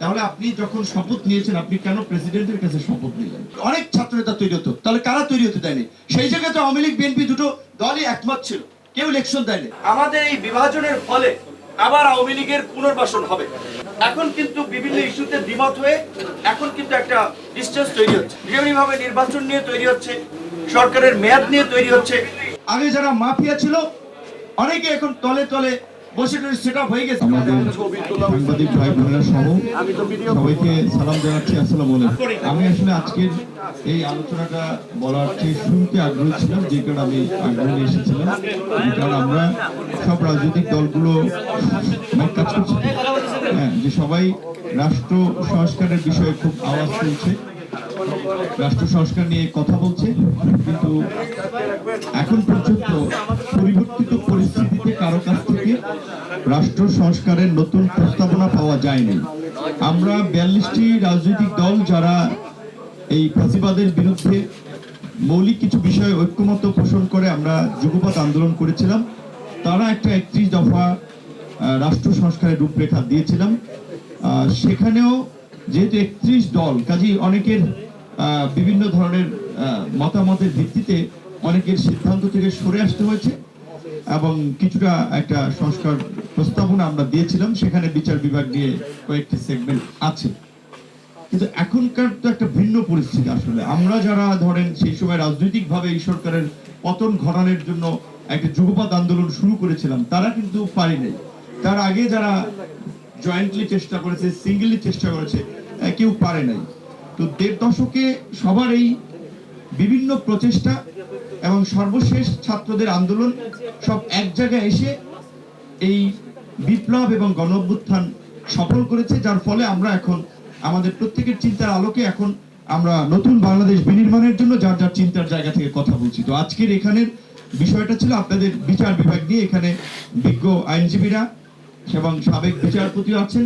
তাহলে আপনি যখন শপথ নিয়েছেন আপনি কেন প্রেসিডেন্টের কাছে শপথ নিলেন? অনেক ছাত্র নেতা তৈরি হতো। তাহলে কারা তৈরি হতে দেয়নি? সেই জায়গায় তো আওয়ামী লীগ বিএনপি দুটো দলই একমত ছিল। কেউ ইলেকশন দেয়নি। আমাদের এই বিভাজনের ফলে আবার আওয়ামী লীগের পুনর্বাসন হবে। এখন কিন্তু বিভিন্ন ইস্যুতে দ্বিমত হয়ে এখন কিন্তু একটা ডিস্টেন্স তৈরি হচ্ছে। যেমনিভাবে নির্বাচন নিয়ে তৈরি হচ্ছে সরকারের মেয়াদ নিয়ে তৈরি হচ্ছে। আগে যারা মাফিয়া ছিল অনেকে এখন তলে তলে বসে সেট আপ হয়ে গেছে। আমাদের সাংবাদিক ভাই বোনেরা সহ সবাইকে সালাম জানাচ্ছি আসসালামু আলাইকুম। আমি আসলে আজকের এই আলোচনাটা বলার চেয়ে শুনতে আগ্রহী ছিলাম যে কারণে আমি আগ্রহী এসেছিলাম কারণ আমরা সব রাজনৈতিক দলগুলো অনেক কাজ করছি। হ্যাঁ যে সবাই রাষ্ট্র সংস্কারের বিষয়ে খুব আওয়াজ তুলছে রাষ্ট্র সংস্কার নিয়ে কথা বলছে কিন্তু এখন পর্যন্ত পরিবর্তিত পরিস্থিতিতে কারও কাছ থেকে রাষ্ট্র সংস্কারের নতুন প্রস্তাবনা পাওয়া যায়নি। আমরা বিয়াল্লিশটি রাজনৈতিক দল যারা এই ফাঁসিবাদের বিরুদ্ধে মৌলিক কিছু বিষয়ে ঐক্যমত পোষণ করে আমরা যুগপৎ আন্দোলন করেছিলাম, তারা একটা একত্রিশ দফা রাষ্ট্র সংস্কারের রূপরেখা দিয়েছিলাম। সেখানেও যেহেতু একত্রিশ দল, কাজেই অনেকের বিভিন্ন ধরনের মতামতের ভিত্তিতে অনেকের সিদ্ধান্ত থেকে সরে আসতে হয়েছে। এবং কিছুটা একটা সংস্কার প্রস্তাবনা আমরা দিয়েছিলাম, সেখানে বিচার বিভাগ নিয়ে কয়েকটি সেগমেন্ট আছে। কিন্তু এখনকার তো একটা ভিন্ন পরিস্থিতি আসলে। আমরা যারা ধরেন সেই সময় রাজনৈতিকভাবে এই সরকারের পতন ঘটানোর জন্য একটা যুগপাত আন্দোলন শুরু করেছিলাম, তারা কিন্তু পারি নাই তার আগে যারা জয়েন্টলি চেষ্টা করেছে সিঙ্গেলি চেষ্টা করেছে কেউ পারে নাই। তো দেড় দশকে সবার এই বিভিন্ন প্রচেষ্টা এবং সর্বশেষ ছাত্রদের আন্দোলন সব এক জায়গায় এসে এই বিপ্লব এবং গণ অভ্যুত্থান সফল করেছে, যার ফলে আমরা এখন আমাদের প্রত্যেকের চিন্তার আলোকে এখন আমরা নতুন বাংলাদেশ বিনির্মাণের জন্য যার যার চিন্তার জায়গা থেকে কথা বলছি। তো আজকের এখানের বিষয়টা ছিল আপনাদের বিচার বিভাগ নিয়ে। এখানে বিজ্ঞ আইনজীবীরা এবং সাবেক বিচারপতিও আছেন।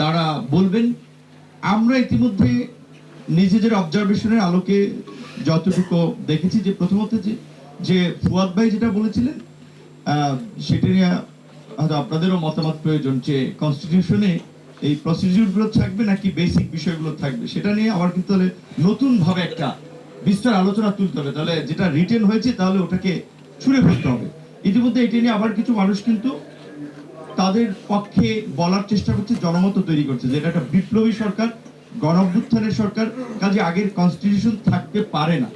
তারা বলবেন, আমরা ইতিমধ্যে নিজেদের অবজারভেশনের আলোকে যতটুকু দেখেছি যে প্রথমত যে যে ফুয়াদ ভাই যেটা বলেছিলেন সেটা নিয়ে হয়তো আপনাদেরও মতামত প্রয়োজন যে কনস্টিটিউশনে এই প্রসিডিউরগুলো থাকবে নাকি বেসিক বিষয়গুলো থাকবে? সেটা নিয়ে আবার কিন্তু তাহলে নতুন ভাবে একটা বিস্তার আলোচনা তুলতে হবে। তাহলে যেটা রিটেন হয়েছে তাহলে ওটাকে ছুঁড়ে ফেলতে হবে। ইতিমধ্যে এটা নিয়ে আবার কিছু মানুষ কিন্তু তাদের পক্ষে বলার চেষ্টা করছে, জনমত তৈরি করছে যে এটা একটা বিপ্লবী সরকার গণ অভ্যুত্থানের সরকার কাজে আগের কনস্টিটিউশন থাকতে পারে না।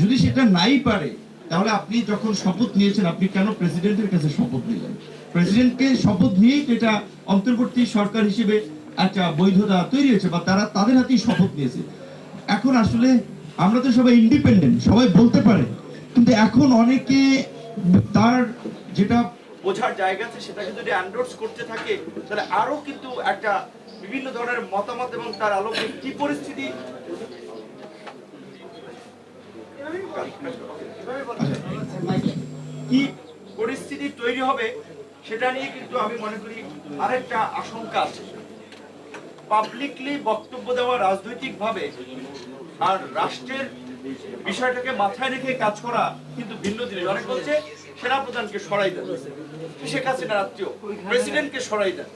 যদি সেটা নাই পারে, তাহলে আপনি যখন শপথ নিয়েছেন, আপনি কেন প্রেসিডেন্টের কাছে শপথ নিলেন? প্রেসিডেন্টকে শপথ নিয়েই তো এটা অন্তর্বর্তী সরকার হিসেবে একটা বৈধতা তৈরি হয়েছে বা তারা তাদের হাতেই শপথ নিয়েছে। এখন আসলে আমরা তো সবাই ইন্ডিপেন্ডেন্ট সবাই বলতে পারে। কিন্তু এখন অনেকে তার যেটা বোঝার জায়গা আছে, সেটাকে যদি অ্যান্ডোর্স করতে থাকে, তাহলে আরও কিন্তু একটা বিভিন্ন ধরনের মতামত এবং তার আলোকে কি পরিস্থিতি? কি পরিস্থিতি তৈরি হবে সেটা নিয়ে কিন্তু আমি মনে করি আরেকটা আশঙ্কা আছে। পাবলিকলি বক্তব্য দেওয়া রাজনৈতিকভাবে আর রাষ্ট্রের বিষয়টাকে মাথায় রেখে কাজ করা কিন্তু ভিন্ন জিনিস। অনেক বলছে, সেনাপ্রধানকে সরাই দেন। শেখ হাসিনার আত্মীয়। প্রেসিডেন্টকে সরাই দেন।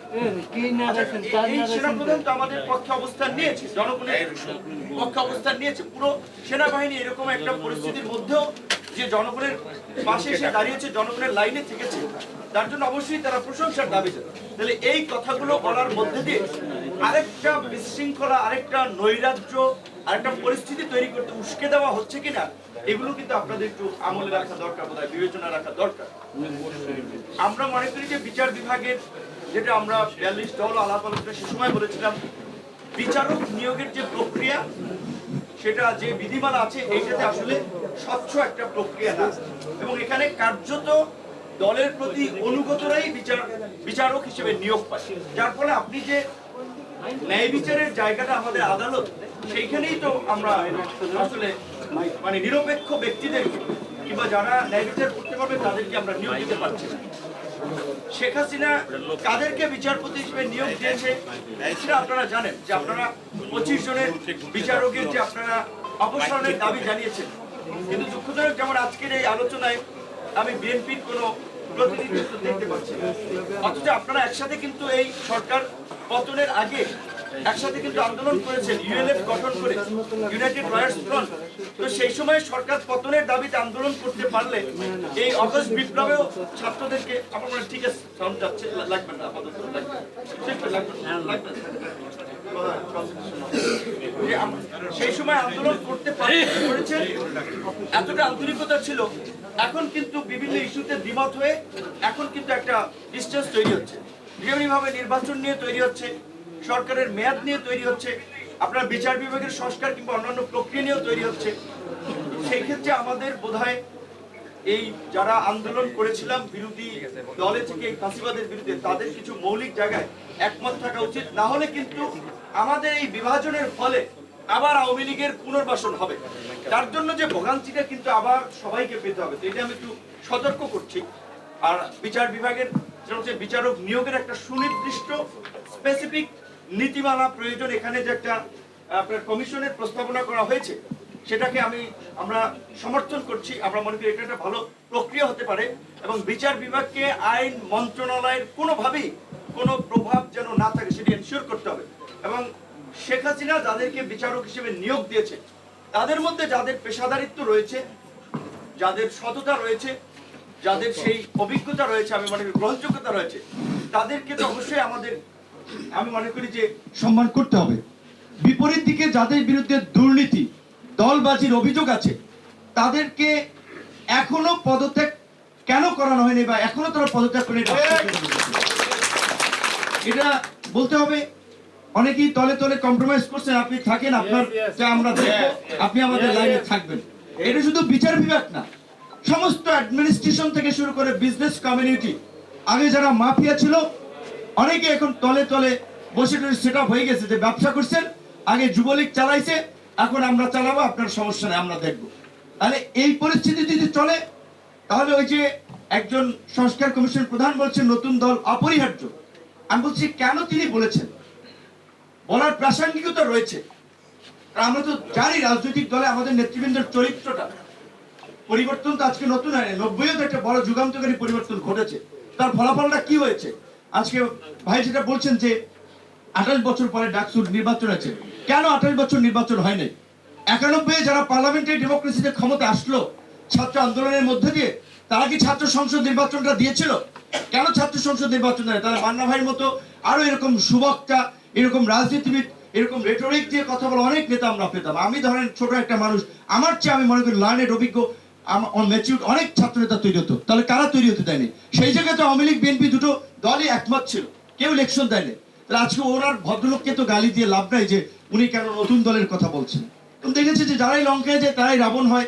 আচ্ছা, এই- সেনাপ্রধান তো আমাদের পক্ষে অবস্থান নিয়েছে জনগণের পক্ষে অবস্থান নিয়েছে। পুরো সেনাবাহিনী এরকম একটা পরিস্থিতির মধ্যেও যে জনগণের পাশে এসে দাঁড়িয়েছে জনগণের লাইনে থেকেছে তার জন্য অবশ্যই তারা প্রশংসার দাবি তাহলে এই কথাগুলো বলার মধ্যে দিয়ে আরেকটা বিশৃঙ্খলা, আরেকটা নৈরাজ্য, আরেকটা পরিস্থিতি তৈরি করতে উস্কে দেওয়া হচ্ছে কিনা, এগুলো কিন্তু আপনাদের একটু আমলে রাখা দরকার বোধ বিবেচনা রাখা দরকার। আমরা মনে করি যে বিচার বিভাগের, যেটা আমরা বিয়াল্লিশ দল আলাপ আলোচনা সে সময় বলেছিলাম, বিচারক নিয়োগের যে প্রক্রিয়া, সেটা যে বিধিমালা আছে, এইটাতে আসলে স্বচ্ছ একটা প্রক্রিয়া না। এবং এখানে কার্যত দলের প্রতি অনুগতরাই বিচার, বিচারক হিসেবে নিয়োগ পায়। যার ফলে আপনি যে ন্যায় বিচারের জায়গাটা আমাদের আদালত, সেইখানেই তো আমরা আসলে মানে নিরপেক্ষ ব্যক্তিদের কিংবা যারা ন্যায় বিচার করতে পারবে তাদেরকে আমরা নিয়োগ দিতে পারছি শেখ হাসিনা কাদেরকে বিচারপতি হিসেবে নিয়োগ দিয়েছে? সেটা আপনারা জানেন যে আপনারা পঁচিশ জনের বিচারকের যে আপনারা অপসারণের দাবি জানিয়েছেন। কিন্তু দুঃখজনক যেমন আজকের এই আলোচনায় আমি বিএনপির কোনো প্রতিনিধিত্ব দেখতে পাচ্ছি। অথচ আপনারা একসাথে কিন্তু এই সরকার পতনের আগে একসাথে কিন্তু আন্দোলন করেছেন ইউএলএফ গঠন করে ইউনাইটেড লয়ার্স ফ্রন্ট তো সেই সময় সরকার পতনের দাবিতে আন্দোলন করতে পারলে এই অগস্ট বিপ্লবেও ছাত্রদেরকে আমার মনে ঠিক আছে, সাউন্ড যাচ্ছে লাগবে না, আপাতত সেই সময় আন্দোলন করতে পারে করেছেন এতটা আন্তরিকতা ছিল, এখন কিন্তু বিভিন্ন ইস্যুতে দ্বিমত হয়ে এখন কিন্তু একটা ডিস্টেন্স তৈরি হচ্ছে। ভাবে নির্বাচন নিয়ে তৈরি হচ্ছে, সরকারের মেয়াদ নিয়ে তৈরি হচ্ছে, আপনার বিচার বিভাগের সংস্কার কিংবা অন্যান্য প্রক্রিয়া নিয়েও তৈরি হচ্ছে। সেই ক্ষেত্রে আমাদের বোধহয় এই যারা আন্দোলন করেছিলাম বিরোধী দলে থেকে, এই ফাঁসিবাদের বিরুদ্ধে, তাদের কিছু মৌলিক জায়গায় একমত থাকা উচিত। না হলে কিন্তু আমাদের এই বিভাজনের ফলে আবার আওয়ামী লীগের পুনর্বাসন হবে। তার জন্য যে ভোগান্তিটা কিন্তু আবার সবাইকে পেতে হবে এটা আমি একটু সতর্ক করছি। আর বিচার বিভাগের যেটা হচ্ছে বিচারক নিয়োগের একটা সুনির্দিষ্ট স্পেসিফিক নীতিমালা প্রয়োজন এখানে যে একটা, আপনার কমিশনের প্রস্তাবনা করা হয়েছে, সেটাকে আমি, আমরা সমর্থন করছি। আমরা মনে করি এটা একটা ভালো প্রক্রিয়া হতে পারে এবং বিচার বিভাগকে আইন মন্ত্রণালয়ের কোনোভাবেই কোনো প্রভাব যেন না থাকে, সেটি এনশিওর করতে হবে। এবং শেখ হাসিনা যাদেরকে বিচারক হিসেবে নিয়োগ দিয়েছে, তাদের মধ্যে যাদের পেশাদারিত্ব রয়েছে, যাদের সততা রয়েছে যাদের সেই অভিজ্ঞতা রয়েছে আমি মনে করি গ্রহণযোগ্যতা রয়েছে তাদেরকে তো অবশ্যই আমাদের আমি মনে করি যে সম্মান করতে হবে। বিপরীত দিকে যাদের বিরুদ্ধে দুর্নীতি দলবাজির অভিযোগ আছে তাদেরকে এখনও পদত্যাগ কেন করানো হয়নি বা এখনও তারা পদত্যাগ করে এটা বলতে হবে অনেকেই তলে তলে কম্প্রোমাইজ করছেন আপনি থাকেন আপনার যা আমরা দেখব আপনি আমাদের লাইনে থাকবেন। এটা শুধু বিচার বিভাগ না সমস্ত অ্যাডমিনিস্ট্রেশন থেকে শুরু করে বিজনেস কমিউনিটি আগে যারা মাফিয়া ছিল, অনেকে এখন তলে তলে বসে সেট আপ হয়ে গেছে যে ব্যবসা করছেন, আগে যুবলীগ চালাইছে, এখন আমরা চালাবো, আপনার সমস্যা নেই, আমরা দেখব। তাহলে এই পরিস্থিতি যদি চলে, তাহলে ওই যে একজন সংস্কার কমিশন প্রধান বলছেন, নতুন দল অপরিহার্য। আমি বলছি, কেন তিনি বলেছেন? বলার প্রাসঙ্গিকতা রয়েছে। আমরা তো জানি রাজনৈতিক দলে আমাদের নেতৃবৃন্দের চরিত্রটা। পরিবর্তন তো আজকে নতুন হয়নি নব্বইও তো একটা বড় যুগান্তকারী পরিবর্তন ঘটেছে। তার ফলাফলটা কি হয়েছে? আজকে ভাই যেটা বলছেন যে আঠাশ বছর পরে ডাকসুর নির্বাচন আছে। কেন আঠাশ বছর নির্বাচন হয়নি একানব্বই যারা পার্লামেন্টারি ডেমোক্রেসিতে ক্ষমতা আসলো, ছাত্র আন্দোলনের মধ্যে দিয়ে, তারা কি ছাত্র সংসদ নির্বাচনটা দিয়েছিল? কেন ছাত্র সংসদ নির্বাচন দেয় তারা মান্না ভাইয়ের মতো আরও এরকম সুবক্তা, এরকম রাজনীতিবিদ, এরকম রেটরিক দিয়ে কথা বলা অনেক নেতা আমরা পেতাম। আমি ধরেন ছোট একটা মানুষ। আমার চেয়ে আমি মনে করি লার্নের অভিজ্ঞ অনেক ছাত্র নেতা তৈরি হতো। তাহলে কারা তৈরি হতে দেয়নি? সেই জায়গাতে আওয়ামী লীগ, বিএনপি দুটো দলই একমত ছিল। কেউ ইলেকশন দেয়নি। তাহলে আজকে ওনার ভদ্রলোককে তো গালি দিয়ে লাভ নাই যে উনি কেন নতুন দলের কথা বলছেন। দেখেছি যে যারাই লঙ্কায় যায়, তারাই রাবণ হয়।